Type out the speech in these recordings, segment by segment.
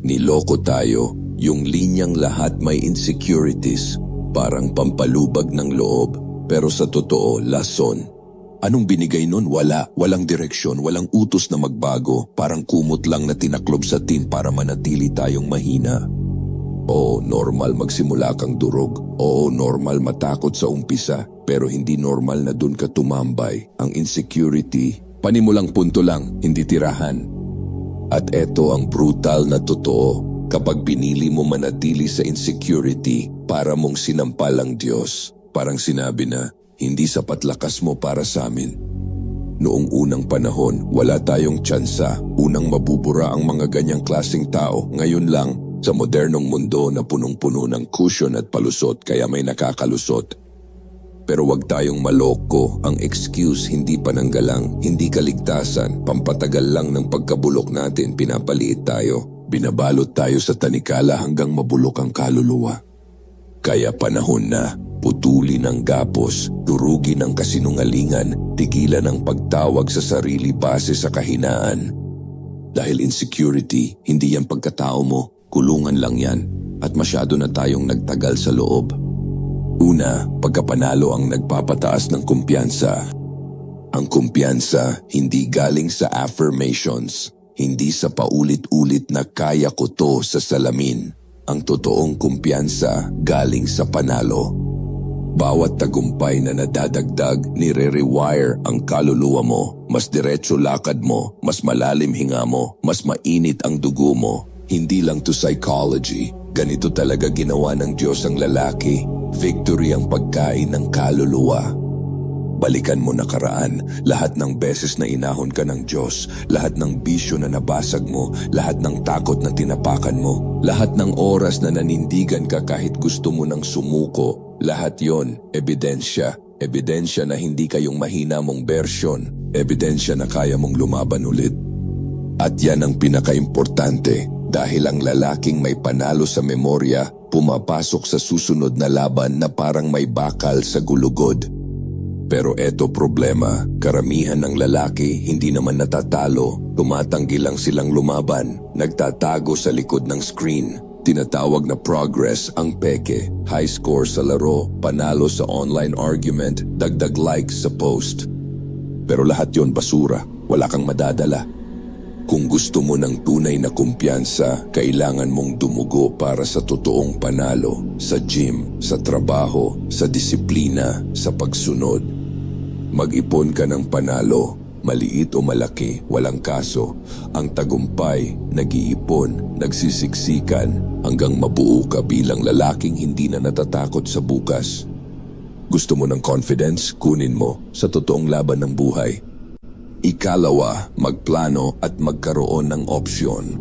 Niloko tayo, yung linyang lahat may insecurities, parang pampalubag ng loob, pero sa totoo, lason. Anong binigay nun? Wala. Walang direksyon, walang utos na magbago, parang kumot lang na tinaklob sa tin para manatili tayong mahina. Oo, normal magsimula kang durog. Oo, normal matakot sa umpisa. Pero hindi normal na dun ka tumambay. Ang insecurity, panimulang punto lang, hindi tirahan. At eto ang brutal na totoo. Kapag pinili mo manatili sa insecurity, para mong sinampal ang Diyos. Parang sinabi na, hindi sapat lakas mo para sa amin. Noong unang panahon, wala tayong tsansa. Unang mabubura ang mga ganyang klasing tao. Ngayon lang, sa modernong mundo na punong-puno ng cushion at palusot kaya may nakakalusot. Pero wag tayong maloko, ang excuse hindi pananggalang, hindi kaligtasan, pampatagal lang ng pagkabulok natin, pinapaliit tayo. Binabalot tayo sa tanikala hanggang mabulok ang kaluluwa. Kaya panahon na, putulin ang gapos, durugin ang kasinungalingan, tigilan ang pagtawag sa sarili base sa kahinaan. Dahil insecurity, hindi yan pagkatao mo, kulungan lang yan, at masyado na tayong nagtagal sa loob. Una, pagkapanalo ang nagpapataas ng kumpiyansa. Ang kumpiyansa hindi galing sa affirmations, hindi sa paulit-ulit na kaya ko to sa salamin. Ang totoong kumpiyansa galing sa panalo. Bawat tagumpay na nadadagdag, nire-rewire ang kaluluwa mo. Mas diretso lakad mo, mas malalim hinga mo, mas mainit ang dugo mo. Hindi lang to psychology, ganito talaga ginawa ng Diyos ang lalaki. Victory ang pagkain ng kaluluwa. Balikan mo nakaraan, lahat ng beses na inahon ka ng Diyos, lahat ng bisyo na nabasag mo, lahat ng takot na tinapakan mo, lahat ng oras na nanindigan ka kahit gusto mo ng sumuko, lahat yon ebidensya. Ebidensya na hindi kayong mahina mong bersyon, ebidensya na kaya mong lumaban ulit. At yan ang pinakaimportante dahil ang lalaking may panalo sa memorya pumapasok sa susunod na laban na parang may bakal sa gulugod. Pero eto problema, karamihan ng lalaki hindi naman natatalo, tumatanggi lang silang lumaban, nagtatago sa likod ng screen. Tinatawag na progress ang peke, high score sa laro, panalo sa online argument, dagdag likes sa post. Pero lahat yon basura, wala kang madadala. Kung gusto mo ng tunay na kumpiyansa, kailangan mong dumugo para sa totoong panalo, sa gym, sa trabaho, sa disiplina, sa pagsunod. Mag-ipon ka ng panalo, maliit o malaki, walang kaso. Ang tagumpay, nag-iipon, nagsisiksikan, hanggang mabuo ka bilang lalaking hindi na natatakot sa bukas. Gusto mo ng confidence? Kunin mo sa totoong laban ng buhay. Ikalawa, magplano at magkaroon ng opsyon.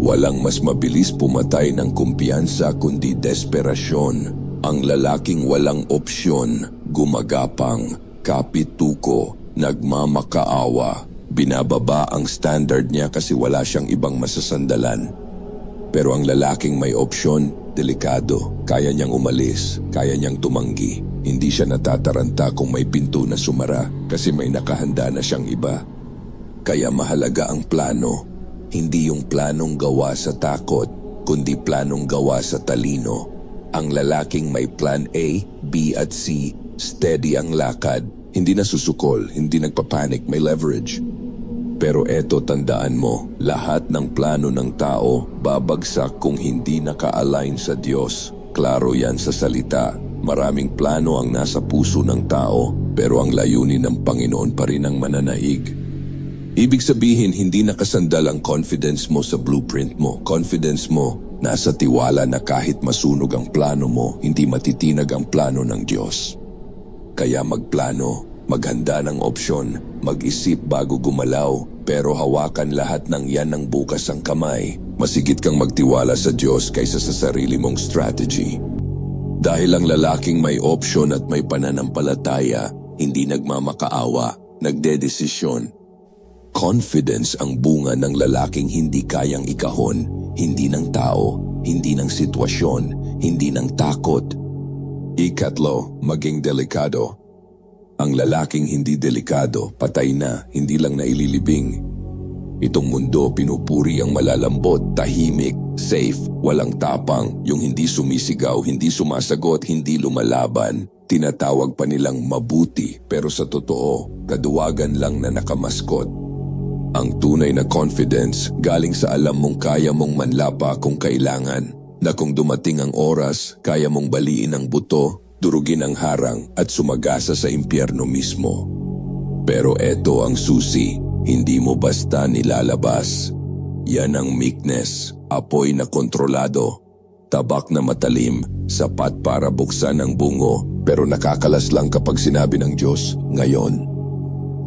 Walang mas mabilis pumatay ng kumpiyansa kundi desperasyon. Ang lalaking walang opsyon, gumagapang, kapituko, nagmamakaawa, binababa ang standard niya kasi wala siyang ibang masasandalan. Pero ang lalaking may opsyon, delikado. Kaya niyang umalis, kaya niyang tumanggi. Hindi siya natataranta kung may pinto na sumara kasi may nakahanda na siyang iba. Kaya mahalaga ang plano. Hindi yung planong gawa sa takot, kundi planong gawa sa talino. Ang lalaking may plan A, B at C, steady ang lakad, hindi na susukol, hindi nagpapanik, may leverage. Pero eto tandaan mo, lahat ng plano ng tao babagsak kung hindi naka-align sa Diyos. Klaro yan sa salita. Maraming plano ang nasa puso ng tao, pero ang layunin ng Panginoon pa rin ang mananaig. Ibig sabihin, hindi nakasandal ang confidence mo sa blueprint mo. Confidence mo, nasa tiwala na kahit masunog ang plano mo, hindi matitinag ang plano ng Diyos. Kaya magplano, maghanda ng opsyon, mag-isip bago gumalaw, pero hawakan lahat ng yan ng bukas ang kamay. Masigit kang magtiwala sa Diyos kaysa sa sarili mong strategy. Dahil ang lalaking may opsyon at may pananampalataya, hindi nagmamakaawa, nagdedesisyon. Confidence ang bunga ng lalaking hindi kayang ikahon, hindi ng tao, hindi ng sitwasyon, hindi ng takot. Ikatlo, maging delikado. Ang lalaking hindi delikado, patay na, hindi lang naililibing. Itong mundo pinupuri ang malalambot, tahimik, safe, walang tapang, yung hindi sumisigaw, hindi sumasagot, hindi lumalaban. Tinatawag pa nilang mabuti pero sa totoo, kaduwagan lang na nakamaskot. Ang tunay na confidence galing sa alam mong kaya mong manlapa kung kailangan, na kung dumating ang oras, kaya mong baliin ang buto, durugin ang harang at sumagasa sa impyerno mismo. Pero eto ang susi, hindi mo basta nilalabas. Yan ang meekness, apoy na kontrolado, tabak na matalim, sapat para buksan ang bungo, pero nakakalas lang kapag sinabi ng Diyos, ngayon.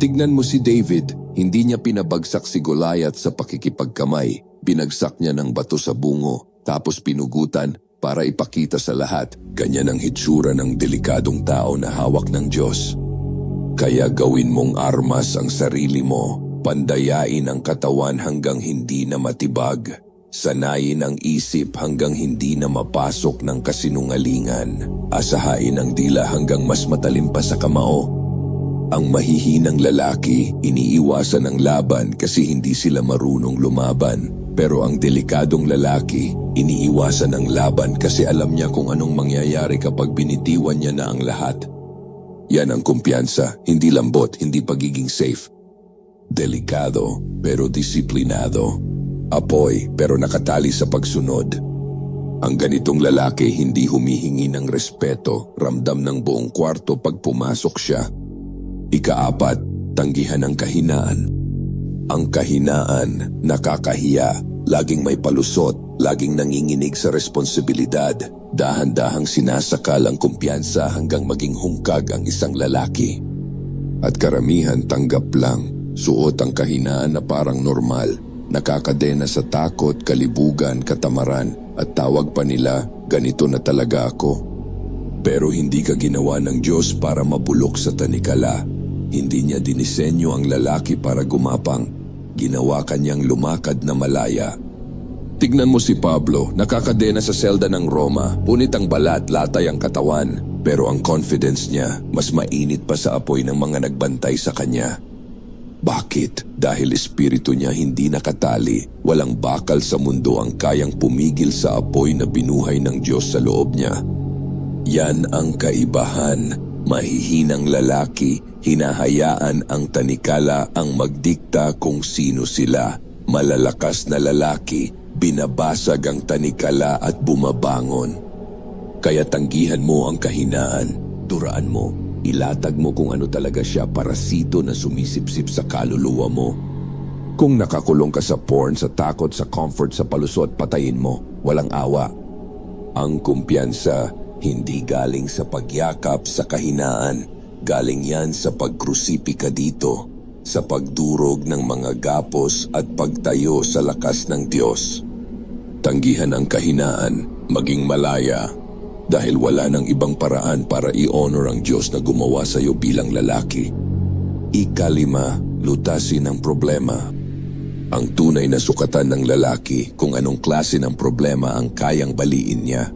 Tignan mo si David, hindi niya pinabagsak si Goliath sa pakikipagkamay. Binagsak niya ng bato sa bungo, tapos pinugutan para ipakita sa lahat. Ganyan ang hitsura ng delikadong tao na hawak ng Diyos. Kaya gawin mong armas ang sarili mo, pandayain ang katawan hanggang hindi na matibag, sanayin ang isip hanggang hindi na mapasok ng kasinungalingan, asahain ang dila hanggang mas matalim pa sa kamao. Ang mahihinang lalaki, iniiwasan ang laban kasi hindi sila marunong lumaban. Pero ang delikadong lalaki, iniiwasan ang laban kasi alam niya kung anong mangyayari kapag binitiwan niya na ang lahat. Yan ang kumpiyansa, hindi lambot, hindi pagiging safe. Delikado pero disiplinado. Apoy pero nakatali sa pagsunod. Ang ganitong lalaki hindi humihingi ng respeto, ramdam ng buong kwarto pag pumasok siya. Ikaapat, tanggihan ang kahinaan. Ang kahinaan, nakakahiya, laging may palusot, laging nanginginig sa responsibilidad, dahan-dahang sinasakal ang kumpiyansa hanggang maging hungkag ang isang lalaki. At karamihan tanggap lang, suot ang kahinaan na parang normal, nakakadena sa takot, kalibugan, katamaran, at tawag pa nila, ganito na talaga ako. Pero hindi ka ginawa ng Diyos para mabulok sa tanikala. Hindi niya dinisenyo ang lalaki para gumapang. Ginawa kanyang lumakad na malaya. Tignan mo si Pablo, nakakadena sa selda ng Roma, punit ang balat, latay ang katawan. Pero ang confidence niya, mas mainit pa sa apoy ng mga nagbantay sa kanya. Bakit? Dahil espiritu niya hindi nakatali, walang bakal sa mundo ang kayang pumigil sa apoy na binuhay ng Diyos sa loob niya. Yan ang kaibahan. Mahihinang lalaki, hinahayaan ang tanikala ang magdikta kung sino sila. Malalakas na lalaki, binabasag ang tanikala at bumabangon. Kaya tanggihan mo ang kahinaan, duraan mo, ilatag mo kung ano talaga siya parasito na sumisipsip sa kaluluwa mo. Kung nakakulong ka sa porn, sa takot, sa comfort, sa palusot, patayin mo, walang awa. Ang kumpiyansa, hindi galing sa pagyakap sa kahinaan, galing yan sa pagkrusipika dito, sa pagdurog ng mga gapos at pagtayo sa lakas ng Diyos. Tanggihan ang kahinaan, maging malaya, dahil wala nang ibang paraan para i-honor ang Diyos na gumawa sa iyo bilang lalaki. Ikalima, lutasin ang problema. Ang tunay na sukatan ng lalaki kung anong klase ng problema ang kayang baliin niya.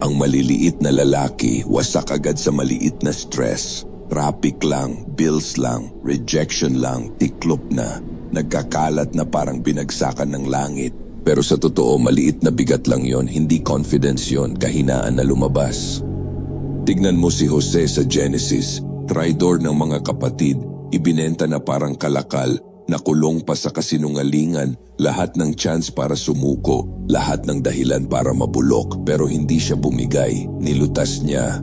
Ang maliliit na lalaki wasak agad sa maliit na stress. Traffic lang, bills lang, rejection lang, tiklop na. Nagkakalat na parang binagsakan ng langit. Pero sa totoo, maliit na bigat lang yon, hindi confidence yon, kahinaan na lumabas. Tignan mo si Jose sa Genesis, traidor ng mga kapatid, ibinenta na parang kalakal, nakulong pa sa kasinungalingan, lahat ng chance para sumuko, lahat ng dahilan para mabulok, pero hindi siya bumigay, nilutas niya.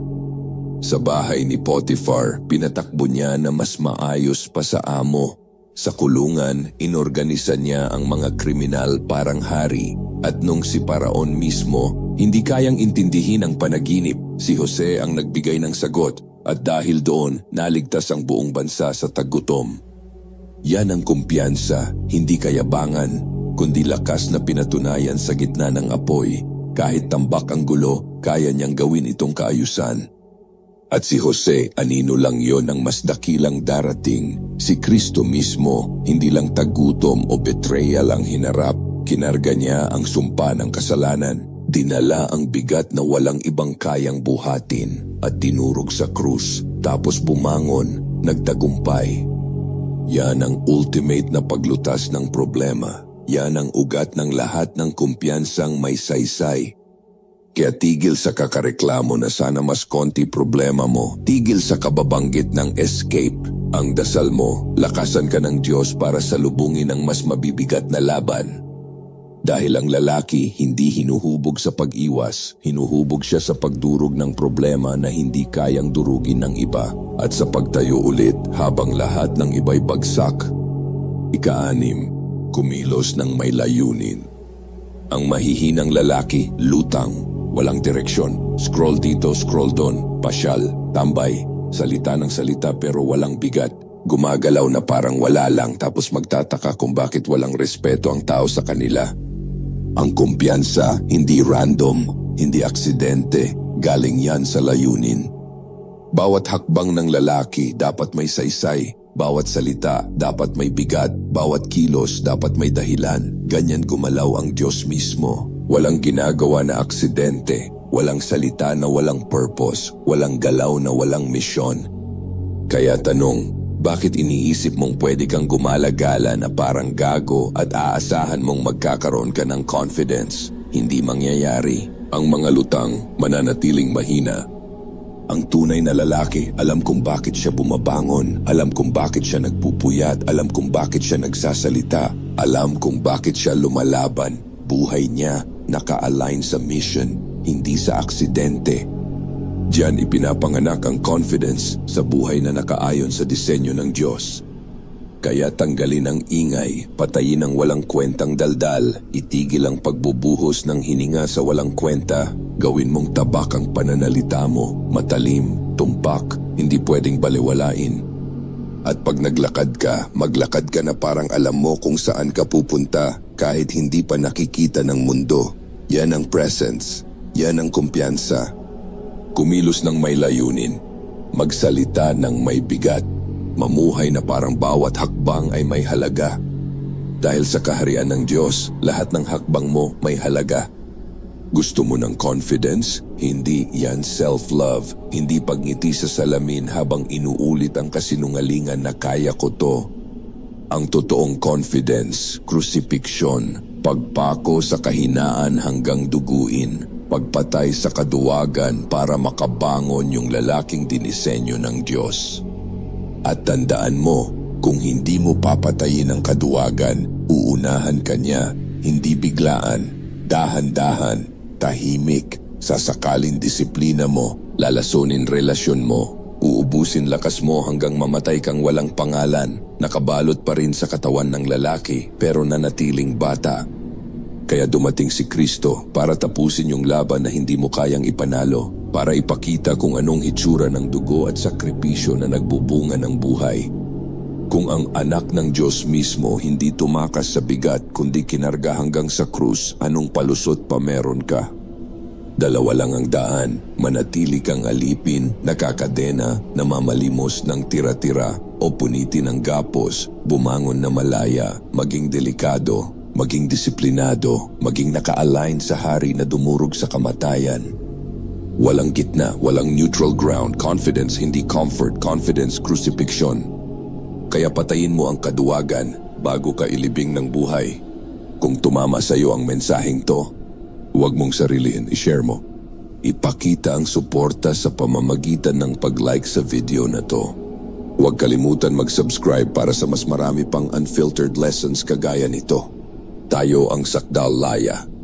Sa bahay ni Potiphar, pinatakbo niya na mas maayos pa sa amo sa kulungan, inorganisa niya ang mga kriminal parang hari at nung si Paraon mismo hindi kayang intindihin ang panaginip, si Jose ang nagbigay ng sagot at dahil doon naligtas ang buong bansa sa tagutom. Yan ang kumpiyansa, hindi kayabangan, kundi lakas na pinatunayan sa gitna ng apoy. Kahit tambak ang gulo, kaya niyang gawin itong kaayusan. At si Jose, anino lang yon ang mas dakilang darating. Si Kristo mismo, hindi lang tagutom o betrayal ang hinarap. Kinarga niya ang sumpa ng kasalanan. Dinala ang bigat na walang ibang kayang buhatin at tinurog sa krus. Tapos bumangon, nagtagumpay. Yan ang ultimate na paglutas ng problema. Yan ang ugat ng lahat ng kumpiyansang may saysay. Kaya tigil sa kakareklamo na sana mas konti problema mo. Tigil sa kababanggit ng escape. Ang dasal mo, lakasan ka ng Diyos para salubungin ang mas mabibigat na laban. Dahil ang lalaki hindi hinuhubog sa pag-iwas, hinuhubog siya sa pagdurog ng problema na hindi kayang durugin ng iba at sa pagtayo ulit habang lahat ng iba'y bagsak. Ikaanim, kumilos ng may layunin. Ang mahihinang lalaki, lutang, walang direksyon, scroll dito, scroll doon, pasyal, tambay, salita ng salita pero walang bigat. Gumagalaw na parang wala lang tapos magtataka kung bakit walang respeto ang tao sa kanila. Ang kumpiyansa, hindi random, hindi aksidente, galing yan sa layunin. Bawat hakbang ng lalaki dapat may saysay, bawat salita dapat may bigat, bawat kilos dapat may dahilan. Ganyan gumalaw ang Diyos mismo. Walang ginagawa na aksidente, walang salita na walang purpose, walang galaw na walang misyon. Kaya tanong, bakit iniisip mong pwede kang gumalagala na parang gago at aasahan mong magkakaroon ka ng confidence? Hindi mangyayari. Ang mga lutang mananatiling mahina. Ang tunay na lalaki, alam kung bakit siya bumabangon, alam kung bakit siya nagpupuyat, alam kung bakit siya nagsasalita, alam kung bakit siya lumalaban. Buhay niya naka-align sa mission, hindi sa aksidente. Diyan ipinapanganak ang confidence sa buhay na nakaayon sa disenyo ng Diyos. Kaya tanggalin ang ingay, patayin ang walang kwentang daldal, itigil ang pagbubuhos ng hininga sa walang kwenta, gawin mong tabak ang pananalita mo, matalim, tumpak, hindi pwedeng baliwalain. At pag naglakad ka, maglakad ka na parang alam mo kung saan ka pupunta kahit hindi pa nakikita ng mundo. Yan ang presence, yan ang kumpiyansa. Kumilos ng may layunin, magsalita ng may bigat, mamuhay na parang bawat hakbang ay may halaga. Dahil sa kaharian ng Diyos, lahat ng hakbang mo may halaga. Gusto mo ng confidence? Hindi yan self-love. Hindi pagngiti sa salamin habang inuulit ang kasinungalingan na kaya ko to. Ang totoong confidence, crucifixion, pagpako sa kahinaan hanggang duguin, pagpatay sa kaduwagan para makabangon yung lalaking dinisenyo ng Diyos. At tandaan mo, kung hindi mo papatayin ang kaduwagan, uunahan ka niya, hindi biglaan, dahan-dahan, tahimik, sasakalin disiplina mo, lalasonin relasyon mo, uubusin lakas mo hanggang mamatay kang walang pangalan, nakabalot pa rin sa katawan ng lalaki pero nanatiling bata. Kaya dumating si Kristo para tapusin yung laban na hindi mo kayang ipanalo, para ipakita kung anong hitsura ng dugo at sakripisyo na nagbubunga ng buhay. Kung ang anak ng Diyos mismo hindi tumakas sa bigat kundi kinarga hanggang sa krus, anong palusot pa meron ka? Dalawa lang ang daan, manatili kang alipin, nakakadena, namamalimos ng tira-tira o punitin ng gapos, bumangon na malaya, maging delikado, maging disiplinado, maging naka-align sa hari na dumurog sa kamatayan. Walang gitna, walang neutral ground, confidence, hindi comfort, confidence, crucifixion. Kaya patayin mo ang kaduwagan bago ka ilibing ng buhay. Kung tumama sa iyo ang mensaheng to, huwag mong sariliin, i-share mo. Ipakita ang suporta sa pamamagitan ng pag-like sa video na to. Huwag kalimutan mag-subscribe para sa mas marami pang unfiltered lessons kagaya nito. Tayo ang Sakdal Laya